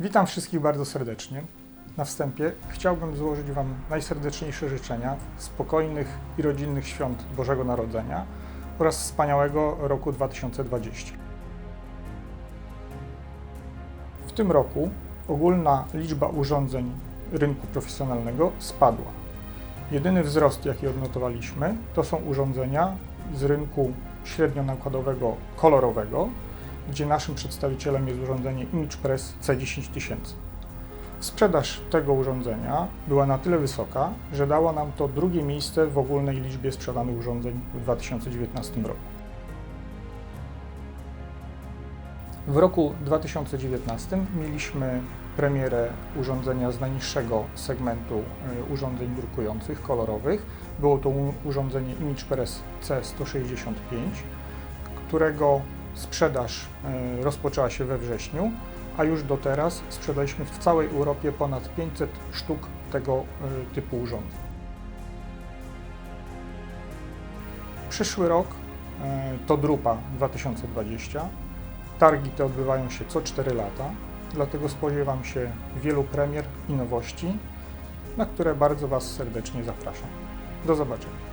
Witam wszystkich bardzo serdecznie. Na wstępie chciałbym złożyć Wam najserdeczniejsze życzenia spokojnych i rodzinnych świąt Bożego Narodzenia oraz wspaniałego roku 2020. W tym roku ogólna liczba urządzeń rynku profesjonalnego spadła. Jedyny wzrost, jaki odnotowaliśmy, to są urządzenia z rynku średnionakładowego kolorowego, gdzie naszym przedstawicielem jest urządzenie ImagePress C10000. Sprzedaż tego urządzenia była na tyle wysoka, że dało nam to drugie miejsce w ogólnej liczbie sprzedanych urządzeń w 2019 roku. W roku 2019 mieliśmy premierę urządzenia z najniższego segmentu y, urządzeń drukujących, kolorowych. Było to urządzenie ImagePress C165, którego sprzedaż y, rozpoczęła się we wrześniu, a już do teraz sprzedaliśmy w całej Europie ponad 500 sztuk tego y, typu urządzeń. Przyszły rok y, to Drupa 2020. Targi te odbywają się co 4 lata, dlatego spodziewam się wielu premier i nowości, na które bardzo Was serdecznie zapraszam. Do zobaczenia.